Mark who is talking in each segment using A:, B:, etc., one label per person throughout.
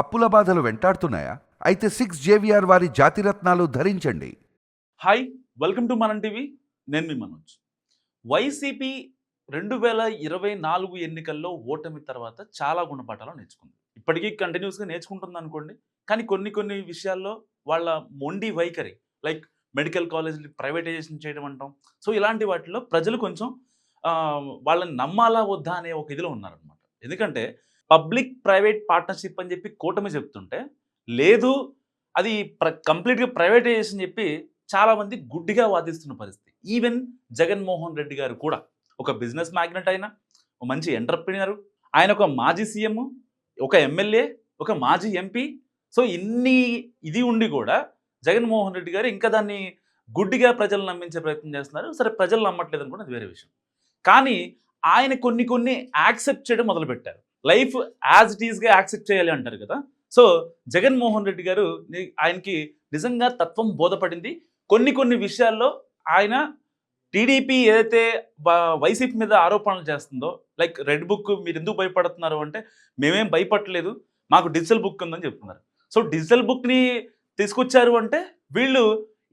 A: అప్పుల బాధలు వెంటాడుతున్నాయా? అయితే సిక్స్ జేవిఆర్ వారి జాతిరత్నాలు ధరించండి.
B: Hi welcome to Manam TV నేను మీ మనోజ్. వైసీపీ రెండు వేల ఇరవై నాలుగు ఎన్నికల్లో ఓటమి తర్వాత చాలా గుణపాఠాలు నేర్చుకుంది. ఇప్పటికీ కంటిన్యూస్గా నేర్చుకుంటుంది అనుకోండి. కానీ కొన్ని కొన్ని విషయాల్లో వాళ్ళ మొండి వైఖరి లైక్ మెడికల్ కాలేజ్ని ప్రైవేటైజేషన్ చేయడం అంటాం. సో ఇలాంటి వాటిలో ప్రజలు కొంచెం వాళ్ళని నమ్మాలా వద్దా అనే ఒక ఇదిలో ఉన్నారనమాట ఎందుకంటే పబ్లిక్ ప్రైవేట్ పార్ట్నర్షిప్ అని చెప్పి కూటమి చెప్తుంటే లేదు అది ప్ర కంప్లీట్గా ప్రైవేటైజేషన్ చెప్పి చాలామంది గుడ్డిగా వాదిస్తున్న పరిస్థితి. ఈవెన్ జగన్మోహన్ రెడ్డి గారు కూడా. ఒక బిజినెస్ మ్యాగ్నెట్ అయినా ఒక మంచి ఎంటర్ప్రినరు ఆయన ఒక మాజీ సీఎం ఒక ఎమ్మెల్యే ఒక మాజీ ఎంపీ. సో ఇన్ని ఇది ఉండి కూడా జగన్మోహన్ రెడ్డి గారు ఇంకా దాన్ని గుడ్డిగా ప్రజలు నమ్మించే ప్రయత్నం చేస్తున్నారు. సరే ప్రజలు నమ్మట్లేదు అనుకోండి అది వేరే విషయం. కానీ ఆయన కొన్ని కొన్ని యాక్సెప్ట్ చేయడం మొదలుపెట్టారు. లైఫ్ యాజ్ ఇట్ ఈస్గా యాక్సెప్ట్ చేయాలి అంటారు కదా. సో జగన్మోహన్ రెడ్డి గారు ఆయనకి నిజంగా తత్వం బోధపడింది. కొన్ని కొన్ని విషయాల్లో ఆయన టీడీపీ ఏదైతే వైసీపీ మీద ఆరోపణలు చేస్తుందో లైక్ రెడ్ బుక్ మీరు ఎందుకు భయపడుతున్నారు అంటే మేమేం భయపడలేదు మాకు డిజిటల్ బుక్ ఉందని చెప్తున్నారు. సో డిజిటల్ బుక్ని తీసుకొచ్చారు అంటే వీళ్ళు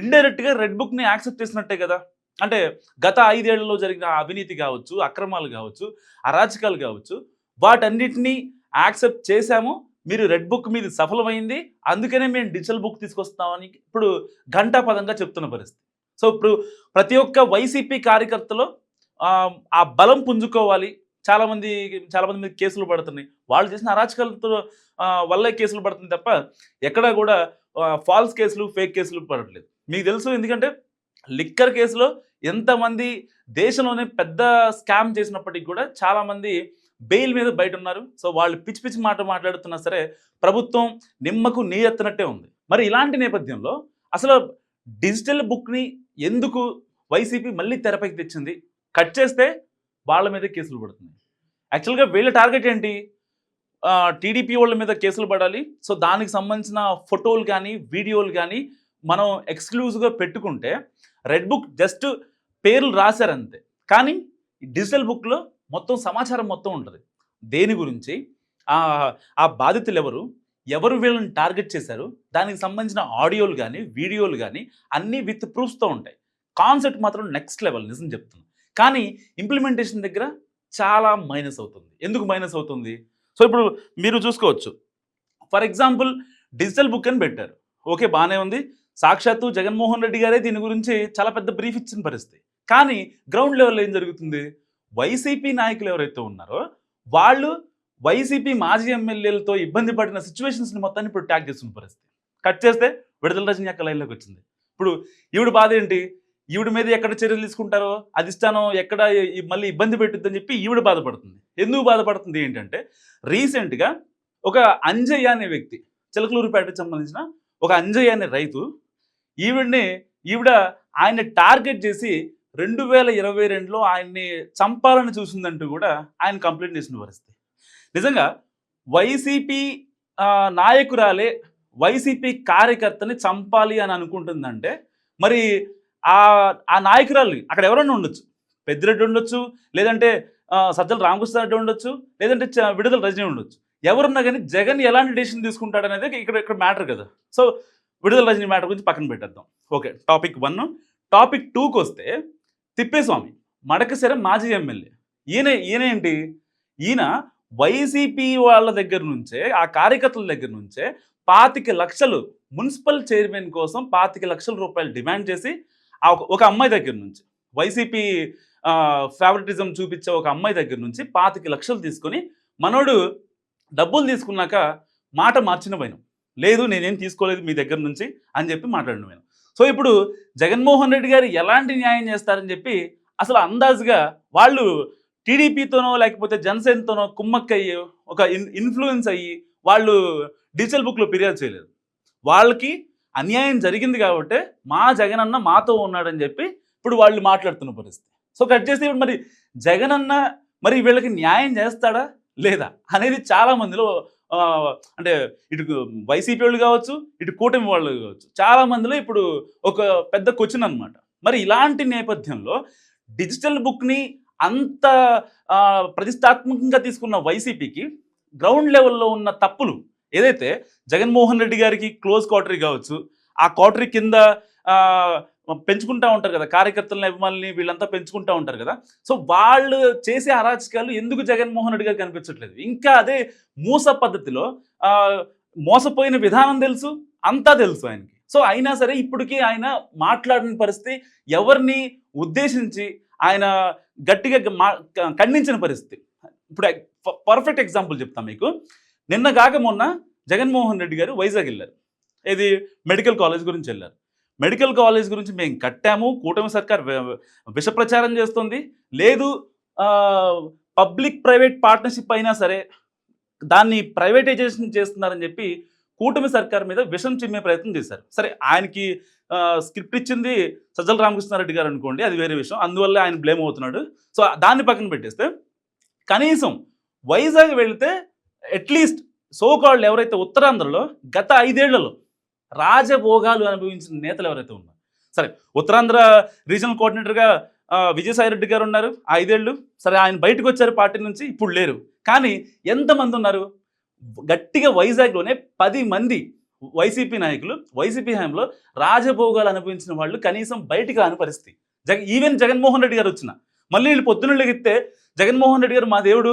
B: ఇండైరెక్ట్గా రెడ్ బుక్ని యాక్సెప్ట్ చేసినట్టే కదా. అంటే గత ఐదేళ్ళలో జరిగిన అవినీతి కావచ్చు అక్రమాలు కావచ్చు అరాచకాలు కావచ్చు వాటన్నిటినీ యాక్సెప్ట్ చేశాము. మీరు రెడ్ బుక్ మీద సఫలమైంది. అందుకనే మేము డిజిటల్ బుక్ తీసుకొస్తామని ఇప్పుడు ఘంటాపదంగా చెప్తున్న పరిస్థితి. సో ఇప్పుడు ప్రతి ఒక్క వైసీపీ కార్యకర్తలో ఆ, బలం పుంజుకోవాలి. చాలామంది చాలామంది మీద కేసులు పడుతున్నాయి. వాళ్ళు చేసిన అరాచకాలతో వల్లే కేసులు పడుతుంది తప్ప ఎక్కడా కూడా ఫాల్స్ కేసులు ఫేక్ కేసులు పడట్లేదు. మీకు తెలుసు ఎందుకంటే లిక్కర్ కేసులో ఎంతమంది దేశంలోనే పెద్ద స్కామ్ చేసినప్పటికీ కూడా చాలామంది బెయిల్ మీద బయట ఉన్నారు సో వాళ్ళు పిచ్చి పిచ్చి మాట మాట్లాడుతున్నా సరే ప్రభుత్వం నిమ్మకు నీరెత్తనట్టే ఉంది. మరి ఇలాంటి నేపథ్యంలో అసలు డిజిటల్ బుక్ని ఎందుకు వైసీపీ మళ్ళీ తెరపైకి తెచ్చింది? కట్ చేస్తే వాళ్ళ మీద కేసులు పడుతుంది యాక్చువల్గా వీళ్ళ టార్గెట్ ఏంటి? టీడీపీ వాళ్ళ మీద కేసులు పడాలి. సో దానికి సంబంధించిన ఫోటోలు కానీ వీడియోలు కానీ మనం ఎక్స్క్లూజివ్గా పెట్టుకుంటే రెడ్ బుక్ జస్ట్ పేర్లు రాశారంతే కానీ డిజిటల్ బుక్లో మొత్తం సమాచారం మొత్తం ఉంటుంది. దేని గురించి? ఆ బాధితులు ఎవరు ఎవరు వీళ్ళని టార్గెట్ చేశారు? దానికి సంబంధించిన ఆడియోలు కానీ వీడియోలు కానీ అన్నీ విత్ ప్రూఫ్స్తో ఉంటాయి. కాన్సెప్ట్ మాత్రం నెక్స్ట్ లెవెల్ నిజం చెప్తున్నాను కానీ ఇంప్లిమెంటేషన్ దగ్గర చాలా మైనస్ అవుతుంది. ఎందుకు మైనస్ అవుతుంది? సో ఇప్పుడు మీరు చూసుకోవచ్చు. ఫర్ ఎగ్జాంపుల్ డిజిటల్ బుక్ అని పెట్టారు. ఓకే బాగానే ఉంది. సాక్షాత్తు జగన్మోహన్ రెడ్డి గారే దీని గురించి చాలా పెద్ద బ్రీఫ్ ఇచ్చిన పరిస్థితి. కానీ గ్రౌండ్ లెవెల్లో ఏం జరుగుతుంది? వైసీపీ నాయకులు ఎవరైతే ఉన్నారో వాళ్ళు వైసీపీ మాజీ ఎమ్మెల్యేలతో ఇబ్బంది పడిన సిచ్యువేషన్స్ని మొత్తాన్ని ఇప్పుడు ట్యాగ్ చేస్తున్న పరిస్థితి. కట్ చేస్తే విడుదల రజని యొక్క లైన్లోకి వచ్చింది. ఇప్పుడు ఈవిడ బాధ ఏంటి? ఈవిడ మీద ఎక్కడ చర్యలు తీసుకుంటారో అధిష్టానం ఎక్కడ ఈ- మళ్ళీ ఇబ్బంది పెట్టుద్దని చెప్పి ఈవిడ బాధపడుతుంది. ఎందుకు బాధపడుతుంది ఏంటంటే రీసెంట్గా ఒక అంజయ్య అనే వ్యక్తి చిలకలూరుపేటకు సంబంధించిన ఒక అంజయ్య అనే రైతు ఈవిడ్ని ఈవిడ ఆయన టార్గెట్ చేసి రెండు వేల ఇరవై రెండులో ఆయన్ని చంపాలని చూసిందంటూ కూడా ఆయన కంప్లైంట్ చేసిన పరిస్థితి నిజంగా వైసీపీ నాయకురాలే వైసీపీ కార్యకర్తని చంపాలి అని అనుకుంటుందంటే మరి ఆ ఆ నాయకురాలు అక్కడ ఎవరైనా ఉండొచ్చు? పెద్దిరెడ్డి ఉండొచ్చు లేదంటే సజ్జల రామకృష్ణ రెడ్డి ఉండొచ్చు లేదంటే చ- విడుదల రజనీ ఉండొచ్చు. ఎవరున్నా కానీ జగన్ ఎలాంటి డెసిషన్ తీసుకుంటాడు అనేది ఇక్కడ ఇక్కడ మ్యాటర్ కదా. సో విడుదల రజనీ మ్యాటర్ గురించి పక్కన పెట్టేద్దాం. Okay topic one. టాపిక్ టూకి వస్తే తిప్పేస్వామి. మడకశర మాజీ ఎమ్మెల్యే. ఈయన ఈయన ఏంటి? ఈయన వైసీపీ వాళ్ళ దగ్గర నుంచే ఆ కార్యకర్తల దగ్గర నుంచే పాతిక లక్షలు మున్సిపల్ చైర్మన్ కోసం పాతిక లక్షల రూపాయలు డిమాండ్ చేసి ఒక- ఒక అమ్మాయి దగ్గర నుంచి వైసీపీ ఫేవరెటిజం చూపించే ఒక అమ్మాయి దగ్గర నుంచి పాతిక లక్షలు తీసుకొని మనోడు డబ్బులు తీసుకున్నాక మాట మార్చిన పోయినాం లేదు నేనేం తీసుకోలేదు మీ దగ్గర నుంచి అని చెప్పి మాట్లాడిన పోయినాం సో ఇప్పుడు జగన్మోహన్ రెడ్డి గారు ఎలాంటి న్యాయం చేస్తారని చెప్పి అసలు అందాజుగా వాళ్ళు టీడీపీతోనో లేకపోతే జనసేనతోనో కుమ్మక్కయ్యి ఒక ఇన్ ఇన్ఫ్లుయెన్స్ అయ్యి వాళ్ళు డిజిటల్ బుక్లో ఫిర్యాదు చేయలేదు. వాళ్ళకి అన్యాయం జరిగింది కాబట్టి మా జగన్ అన్న మాతో ఉన్నాడని చెప్పి ఇప్పుడు వాళ్ళు మాట్లాడుతున్న పరిస్థితి. సో కట్ చేస్తే ఇప్పుడు మరి జగన్ అన్న మరి వీళ్ళకి న్యాయం చేస్తాడా లేదా అనేది చాలా మందిలో అంటే ఇటు వైసీపీ వాళ్ళు కావచ్చు ఇటు కూటమి వాళ్ళు కావచ్చు. చాలా మందిలో ఇప్పుడు ఒక పెద్ద క్వశ్చన్ అన్నమాట. మరి ఇలాంటి నేపథ్యంలో డిజిటల్ బుక్ని అంత ప్రతిష్టాత్మకంగా తీసుకున్న వైసీపీకి గ్రౌండ్ లెవెల్లో ఉన్న తప్పులు ఏదైతే జగన్మోహన్ రెడ్డి గారికి క్లోజ్ క్వార్టరీ కావచ్చు ఆ క్వార్టరీ కింద పెంచుకుంటా ఉంటారు కదా కార్యకర్తలని అభిమానులని వీళ్ళంతా పెంచుకుంటా ఉంటారు కదా. సో వాళ్ళు చేసే అరాచకాలు ఎందుకు జగన్మోహన్ రెడ్డి గారు కనిపించట్లేదు? ఇంకా అదే మూస పద్ధతిలో మోసపోయిన విధానం తెలుసు అంతా తెలుసు ఆయనకి. సో అయినా సరే ఇప్పటికీ ఆయన మాట్లాడిన పరిస్థితి ఎవరిని ఉద్దేశించి ఆయన గట్టిగా మా- ఖండించిన పరిస్థితి. ఇప్పుడు పర్ఫెక్ట్ ఎగ్జాంపుల్ చెప్తాను మీకు. నిన్న కాక మొన్న జగన్మోహన్ రెడ్డి గారు వైజాగ్ వెళ్ళారు. ఇది మెడికల్ కాలేజ్ గురించి వెళ్ళారు. మెడికల్ కాలేజ్ గురించి మేము కట్టాము కూటమి సర్కార్ విష ప్రచారం చేస్తుంది. లేదు పబ్లిక్ ప్రైవేట్ పార్ట్నర్షిప్ అయినా సరే దాన్ని ప్రైవేటైజేషన్ చేస్తున్నారని చెప్పి కూటమి సర్కార్ మీద విషం చిమ్మే ప్రయత్నం చేశారు. సరే ఆయనకి స్క్రిప్ట్ ఇచ్చింది సజ్జల రామకృష్ణారెడ్డి గారు అనుకోండి అది వేరే విషయం. అందువల్ల ఆయన బ్లేమ్ అవుతున్నాడు. సో దాన్ని పక్కన పెట్టేస్తే కనీసం వైజాగ్ వెళితే అట్లీస్ట్ సోకాళ్ళు ఎవరైతే ఉత్తరాంధ్రలో గత ఐదేళ్ళలో రాజభోగాలు అనుభవించిన నేతలు ఎవరైతే ఉన్నారు. సరే ఉత్తరాంధ్ర రీజనల్ కోఆర్డినేటర్గా విజయసాయి రెడ్డి గారు ఉన్నారు ఐదేళ్ళు. సరే ఆయన బయటకు వచ్చారు పార్టీ నుంచి ఇప్పుడు లేరు. కానీ ఎంతమంది ఉన్నారు? గట్టిగా వైజాగ్లోనే పది మంది వైసీపీ నాయకులు వైసీపీ హయాంలో రాజభోగాలు అనుభవించిన వాళ్ళు కనీసం బయటికి రాని పరిస్థితి. జగ ఈవెన్ జగన్మోహన్ రెడ్డి గారు వచ్చిన. మళ్ళీ వీళ్ళు పొద్దున్న లెగిస్తే జగన్మోహన్ రెడ్డి గారు మా దేవుడు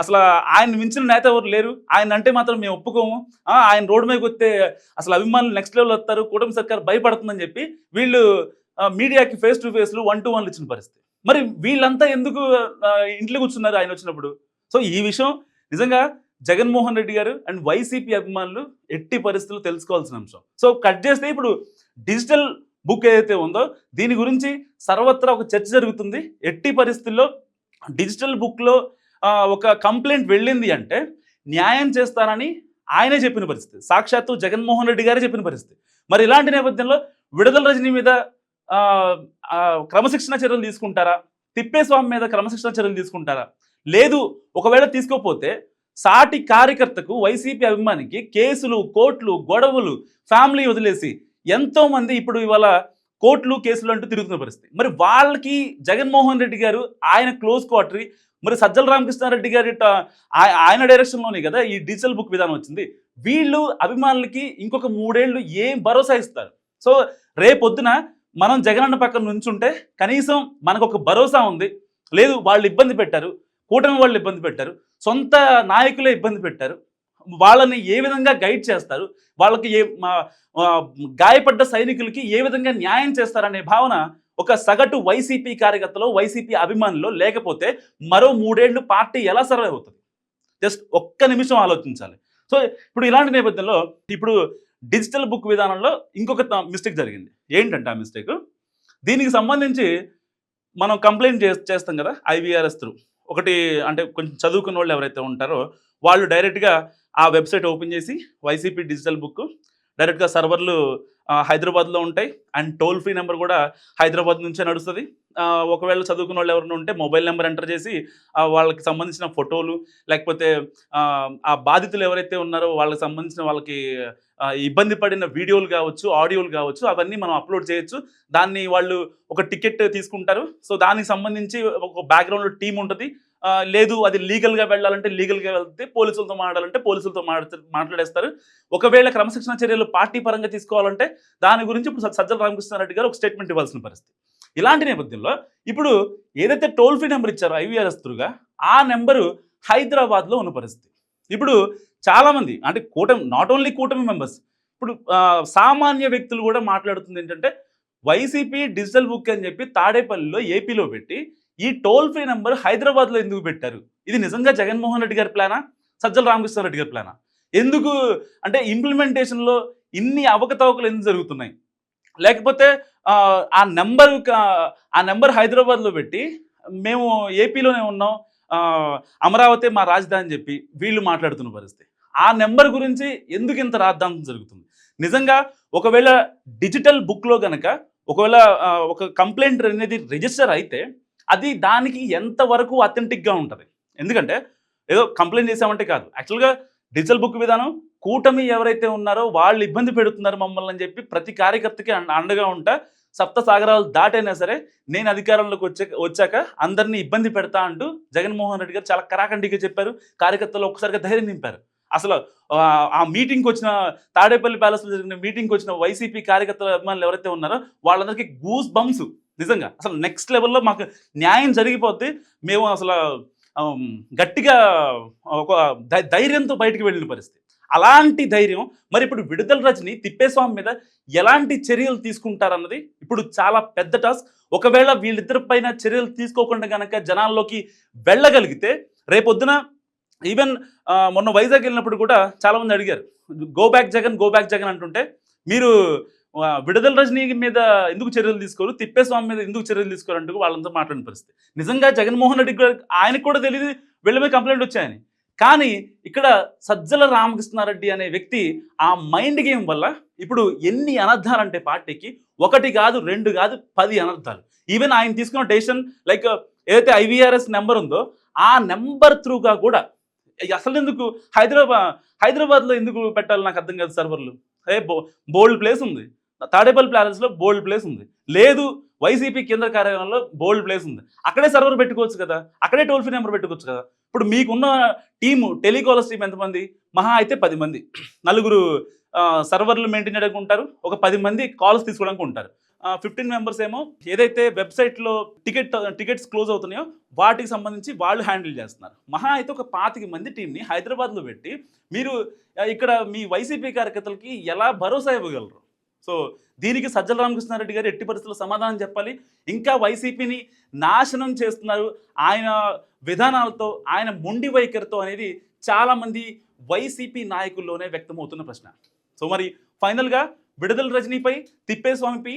B: అసలు ఆయన మించిన నేత ఎవరు లేరు. ఆయన అంటే మాత్రం మేము ఒప్పుకోము. ఆయన రోడ్డు మీదకి వస్తే అసలు అభిమానులు నెక్స్ట్ లెవెల్ వస్తారు. కూటమి సర్కార్ భయపడుతుందని చెప్పి వీళ్ళు మీడియాకి ఫేస్ టు ఫేస్లు వన్ టు వన్లు ఇచ్చిన పరిస్థితి. మరి వీళ్ళంతా ఎందుకు ఇంట్లో కూర్చున్నారు ఆయన వచ్చినప్పుడు? సో ఈ విషయం నిజంగా జగన్మోహన్ రెడ్డి గారు అండ్ వైసీపీ అభిమానులు ఎట్టి పరిస్థితులు తెలుసుకోవాల్సిన అంశం. సో కట్ చేస్తే ఇప్పుడు డిజిటల్ బుక్ ఏదైతే ఉందో దీని గురించి సర్వత్రా ఒక చర్చ జరుగుతుంది. ఎట్టి పరిస్థితుల్లో డిజిటల్ బుక్లో ఒక కంప్లైంట్ వెళ్ళింది అంటే న్యాయం చేస్తానని ఆయనే చెప్పిన పరిస్థితి. సాక్షాత్తు జగన్మోహన్ రెడ్డి గారే చెప్పిన పరిస్థితి. మరి ఇలాంటి నేపథ్యంలో విడుదల రజనీ మీద క్రమశిక్షణ చర్యలు తీసుకుంటారా? తిప్పేస్వామి మీద క్రమశిక్షణ చర్యలు తీసుకుంటారా? లేదు ఒకవేళ తీసుకోకపోతే సాటి కార్యకర్తకు వైసీపీ అభిమానికి కేసులు కోట్లు గొడవలు ఫ్యామిలీ వదిలేసి ఎంతోమంది ఇప్పుడు ఇవాళ కోర్టులు కేసులు అంటూ తిరుగుతున్న పరిస్థితి. మరి వాళ్ళకి జగన్మోహన్ రెడ్డి గారు ఆయన క్లోజ్ క్వార్టరీ మరి సజ్జల రామకృష్ణారెడ్డి గారి ఆయన డైరెక్షన్లోనే కదా ఈ డిజిటల్ బుక్ విధానం వచ్చింది. వీళ్ళు అభిమానులకి ఇంకొక మూడేళ్ళు ఏం భరోసా ఇస్తారు? సో రేపొద్దున మనం జగనన్న పక్కన నుంచుంటే కనీసం మనకు ఒక భరోసా ఉంది. లేదు వాళ్ళు ఇబ్బంది పెట్టారు. కూటమి వాళ్ళు ఇబ్బంది పెట్టారు. సొంత నాయకులే ఇబ్బంది పెట్టారు. వాళ్ళని ఏ విధంగా గైడ్ చేస్తారు? వాళ్ళకి ఏ మా- గాయపడ్డ సైనికులకి ఏ విధంగా న్యాయం చేస్తారనే భావన ఒక సగటు వైసీపీ కార్యకర్తలో వైసీపీ అభిమానులు లేకపోతే మరో మూడేళ్ళు పార్టీ ఎలా సర్వైవ్ అవుతుంది? జస్ట్ ఒక్క నిమిషం ఆలోచించాలి. సో ఇప్పుడు ఇలాంటి నేపథ్యంలో ఇప్పుడు డిజిటల్ బుక్ విధానంలో ఇంకొక మిస్టేక్ జరిగింది. ఏంటంటే ఆ మిస్టేక్? దీనికి సంబంధించి మనం కంప్లైంట్ చే చేస్తాం కదా ఐవీఆర్ఎస్ త్రూ. ఒకటి అంటే కొంచెం చదువుకున్న వాళ్ళు ఎవరైతే ఉంటారో వాళ్ళు డైరెక్ట్గా ఆ వెబ్సైట్ ఓపెన్ చేసి వైసీపీ డిజిటల్ బుక్ డైరెక్ట్గా సర్వర్లు హైదరాబాద్లో ఉంటాయి. అండ్ టోల్ ఫ్రీ నెంబర్ కూడా హైదరాబాద్ నుంచే నడుస్తుంది. ఒకవేళ చదువుకున్న వాళ్ళు ఎవరైనా ఉంటే మొబైల్ నెంబర్ ఎంటర్ చేసి వాళ్ళకి సంబంధించిన ఫోటోలు లేకపోతే ఆ, బాధితులు ఎవరైతే ఉన్నారో వాళ్ళకి సంబంధించిన వాళ్ళకి ఇబ్బంది పడిన వీడియోలు కావచ్చు ఆడియోలు కావచ్చు అవన్నీ మనం అప్లోడ్ చేయొచ్చు. దాన్ని వాళ్ళు ఒక టికెట్ తీసుకుంటారు. సో దానికి సంబంధించి ఒక బ్యాక్గ్రౌండ్లో టీం ఉంటుంది. లేదు అది లీగల్గా వెళ్ళాలంటే లీగల్గా వెళ్తే పోలీసులతో మాట్లాడాలంటే పోలీసులతో మాట్లాడేస్తారు. ఒకవేళ క్రమశిక్షణ చర్యలు పార్టీ పరంగా తీసుకోవాలంటే దాని గురించి ఇప్పుడు సజ్జల రామకృష్ణారెడ్డి గారు ఒక స్టేట్మెంట్ ఇవ్వాల్సిన పరిస్థితి. ఇలాంటి నేపథ్యంలో ఇప్పుడు ఏదైతే టోల్ ఫ్రీ నెంబర్ ఇచ్చారో ఐవీఆర్ఎస్ త్రూగా ఆ నెంబరు హైదరాబాద్లో ఉన్న పరిస్థితి. ఇప్పుడు చాలామంది అంటే కూటమి నాట్ ఓన్లీ కూటమి మెంబర్స్ ఇప్పుడు సామాన్య వ్యక్తులు కూడా మాట్లాడుతుంది ఏంటంటే వైసీపీ డిజిటల్ బుక్ అని చెప్పి తాడేపల్లిలో ఏపీలో పెట్టి ఈ టోల్ ఫ్రీ నెంబర్ హైదరాబాద్లో ఎందుకు పెట్టారు? ఇది నిజంగా జగన్మోహన్ రెడ్డి గారి ప్లానా? సజ్జల రామకృష్ణారెడ్డి గారి ప్లానా? ఎందుకు అంటే ఇంప్లిమెంటేషన్లో ఇన్ని అవకతవకలు ఎందుకు జరుగుతున్నాయి? లేకపోతే ఆ, నెంబర్ ఆ నెంబర్ హైదరాబాద్లో పెట్టి మేము ఏపీలోనే ఉన్నాం అమరావతి మా రాజధాని చెప్పి వీళ్ళు మాట్లాడుతున్న పరిస్థితి. ఆ నెంబర్ గురించి ఎందుకు ఇంత రాద్దాంతం జరుగుతుంది? నిజంగా ఒకవేళ డిజిటల్ బుక్లో కనుక ఒకవేళ ఒక కంప్లైంట్ అనేది రిజిస్టర్ అయితే అది దానికి ఎంతవరకు అథెంటిక్గా ఉంటుంది? ఎందుకంటే ఏదో కంప్లైంట్ చేసామంటే కాదు. యాక్చువల్గా డిజిటల్ బుక్ విధానం కూటమి ఎవరైతే ఉన్నారో వాళ్ళు ఇబ్బంది పెడుతున్నారు మమ్మల్ని అని చెప్పి ప్రతి కార్యకర్తకి అండగా ఉంటా. సప్త సాగరాలు దాటైనా సరే నేను అధికారంలోకి వచ్చే వచ్చాక అందరినీ ఇబ్బంది పెడతా అంటూ జగన్మోహన్ రెడ్డి గారు చాలా కరాఖండిగా చెప్పారు. కార్యకర్తలు ఒక్కసారిగా ధైర్యం నింపారు. అసలు ఆ, ఆ మీటింగ్కి వచ్చిన తాడేపల్లి ప్యాలెస్లో జరిగిన మీటింగ్కి వచ్చిన వైసీపీ కార్యకర్తల అభిమానులు ఎవరైతే ఉన్నారో వాళ్ళందరికీ గూస్ బంప్స్ నిజంగా. అసలు నెక్స్ట్ లెవెల్లో మాకు న్యాయం జరిగిపోద్ది మేము అసలు గట్టిగా ఒక ధైర్యంతో బయటికి వెళ్ళిన పరిస్థితి. అలాంటి ధైర్యం మరి ఇప్పుడు విడుదల రజని తిప్పేస్వామి మీద ఎలాంటి చర్యలు తీసుకుంటారన్నది ఇప్పుడు చాలా పెద్ద టాస్క్ ఒకవేళ వీళ్ళిద్దరి పైన చర్యలు తీసుకోకుండా కనుక జనాల్లోకి వెళ్ళగలిగితే రేపొద్దున ఈవెన్ మొన్న వైజాగ్ వెళ్ళినప్పుడు కూడా చాలా మంది అడిగారు go back Jagan go back Jagan అంటుంటే మీరు విడుదల రజనీ మీద ఎందుకు చర్యలు తీసుకోరు? తిప్పేస్వామి మీద ఎందుకు చర్యలు తీసుకోరు అంటూ వాళ్ళంతా మాట్లాడిన పరిస్థితి. నిజంగా జగన్మోహన్ రెడ్డి కూడా ఆయనకు కూడా తెలియదు వీళ్ళ మీద కంప్లైంట్ వచ్చాయని. కానీ ఇక్కడ సజ్జల రామకృష్ణారెడ్డి అనే వ్యక్తి ఆ మైండ్ గేమ్ వల్ల ఇప్పుడు ఎన్ని అనర్థాలు అంటే పార్టీకి ఒకటి కాదు రెండు కాదు పది అనర్థాలు. ఈవెన్ ఆయన తీసుకున్న డెసిషన్ లైక్ ఏదైతే ఐవీఆర్ఎస్ నెంబర్ ఉందో ఆ నెంబర్ త్రూగా కూడా అసలు ఎందుకు హైదరాబాద్ హైదరాబాద్లో ఎందుకు పెట్టాలి నాకు అర్థం కాదు సర్వర్లు. అదే బో బోల్డ్ ప్లేస్ ఉంది. తాడేపల్లి ప్యాలెస్లో బోల్డ్ ప్లేస్ ఉంది. లేదు వైసీపీ కేంద్ర కార్యాలయంలో బోల్డ్ ప్లేస్ ఉంది. అక్కడే సర్వర్ పెట్టుకోవచ్చు కదా. అక్కడే టోల్ ఫ్రీ నెంబర్ పెట్టుకోవచ్చు కదా. ఇప్పుడు మీకున్న టీము టెలికాలర్స్ టీం ఎంతమంది? మహా అయితే పది మంది. నలుగురు సర్వర్లు మెయింటైన్ చేయడానికి ఉంటారు. ఒక పది మంది కాల్స్ తీసుకోవడానికి ఉంటారు. ఫిఫ్టీన్ మెంబర్స్ ఏమో ఏదైతే వెబ్సైట్లో టికెట్ టికెట్స్ క్లోజ్ అవుతున్నాయో వాటికి సంబంధించి వాళ్ళు హ్యాండిల్ చేస్తున్నారు. మహా అయితే ఒక పాతిక మంది టీంని హైదరాబాద్లో పెట్టి మీరు ఇక్కడ మీ వైసీపీ కార్యకర్తలకి ఎలా భరోసా ఇవ్వగలరు? సో దీనికి సజ్జల రామకృష్ణారెడ్డి గారు ఎట్టి పరిస్థితుల్లో సమాధానం చెప్పాలి. ఇంకా వైసీపీని నాశనం చేస్తున్నారు. ఆయన విధానాలతో ఆయన మొండి వైఖరితో అనేది చాలామంది వైసీపీ నాయకుల్లోనే వ్యక్తమవుతున్న ప్రశ్న. సో మరి ఫైనల్గా విడుదల రజనీపై తిప్పేస్వామిపై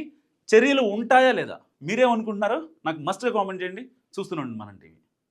B: చర్యలు ఉంటాయా లేదా? మీరేమనుకుంటున్నారో నాకు మస్ట్గా కామెంట్ చేయండి. చూస్తున్నాండి మనం టీవీ.